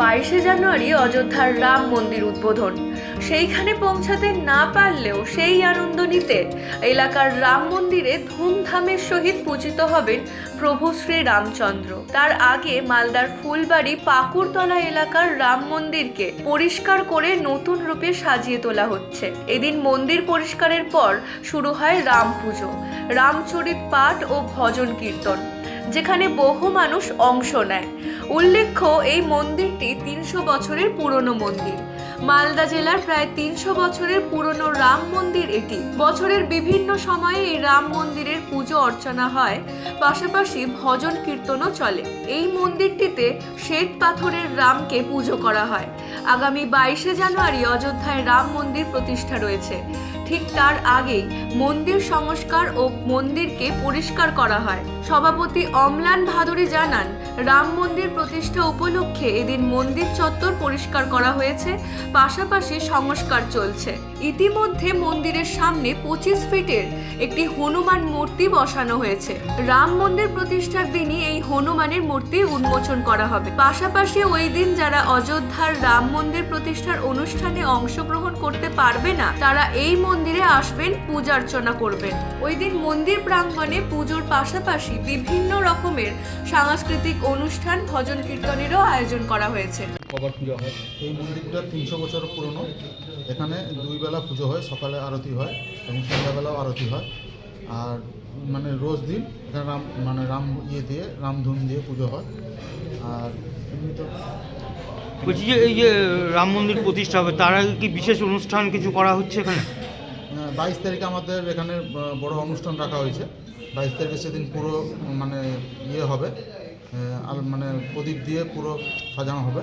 বাইশে জানুয়ারি অযোধ্যার রাম মন্দির উদ্বোধন। সেইখানে পৌঁছাতে না পারলেও সেই আনন্দ নিতে এলাকার রাম মন্দিরে ধুমধামের সহিত পূজিত হবেন প্রভু শ্রী রামচন্দ্র। তার আগে মালদার ফুলবাড়ি পাকুড়তলা এলাকার রাম মন্দিরকে পরিষ্কার করে নতুন রূপে সাজিয়ে তোলা হচ্ছে। এদিন মন্দির পরিষ্কারের পর শুরু হয় রাম পুজো, রামচরিত পাঠ ও ভজন কীর্তন, যেখানে বহু মানুষ অংশ নেয়। উল্লেখ্য এই মন্দিরটি তিনশো বছরের পুরনো মন্দির। মালদা জেলার প্রায় তিনশো বছরের পুরনো রাম মন্দির এটি। বছরের বিভিন্ন সময়ে এই রাম মন্দিরের পুজো অর্চনা হয়, পাশাপাশি ভজন কীর্তনও চলে। এই মন্দিরটিতে শ্বেত পাথরের রামকে পুজো করা হয়। আগামী বাইশে জানুয়ারি অযোধ্যায় রাম মন্দির প্রতিষ্ঠা রয়েছে। ঠিক তার আগেই মন্দির সংস্কার ও মন্দিরকে পরিষ্কার করা হয়। সভাপতি অমলান ভাদুরী জানান, রাম মন্দির প্রতিষ্ঠা উপলক্ষে এদিন মন্দির চত্বর পরিষ্কার করা হয়েছে। পাশাপাশি সংস্কার চলছে। ইতিমধ্যে মন্দিরের সামনে পঁচিশ ফিটের একটি হনুমান মূর্তি বসানো হয়েছে। রাম মন্দির প্রতিষ্ঠার দিনই এই হনুমানের মূর্তি উন্মোচন করা হবে। পাশাপাশি ওই দিন যারা অযোধ্যার রাম মন্দির প্রতিষ্ঠার অনুষ্ঠানে অংশগ্রহণ করতে পারবে না, তারা এই মন্দিরে আসবেন পূজা অর্চনা করবেন। ওই দিন মন্দির প্রাঙ্গণে পুজোর পাশাপাশি বিভিন্ন রকমের সাংস্কৃতিক অনুষ্ঠান, ভজন কীর্তনেরও আয়োজন করা হয়েছে। হয়। এই মন্দিরটা তিনশো বছর পুরনো। এখানে দুই বেলা পুজো হয় সকালে আরতি হয় এবং সন্ধ্যাবেলাও আরতি হয়। আর মানে রোজ দিন এখানে রাম মানে রাম ইয়ে দিয়ে রামধুন দিয়ে পুজো হয়। আর এমনি তো বলছি যে এই যে রাম মন্দির প্রতিষ্ঠা হবে তার আগে কি বিশেষ অনুষ্ঠান কিছু করা হচ্ছে এখানে? বাইশ তারিখে আমাদের এখানে বড় অনুষ্ঠান রাখা হয়েছে। বাইশ তারিখে সেদিন পুরো মানে ইয়ে হবে আর মানে প্রদীপ দিয়ে পুরো সাজানো হবে।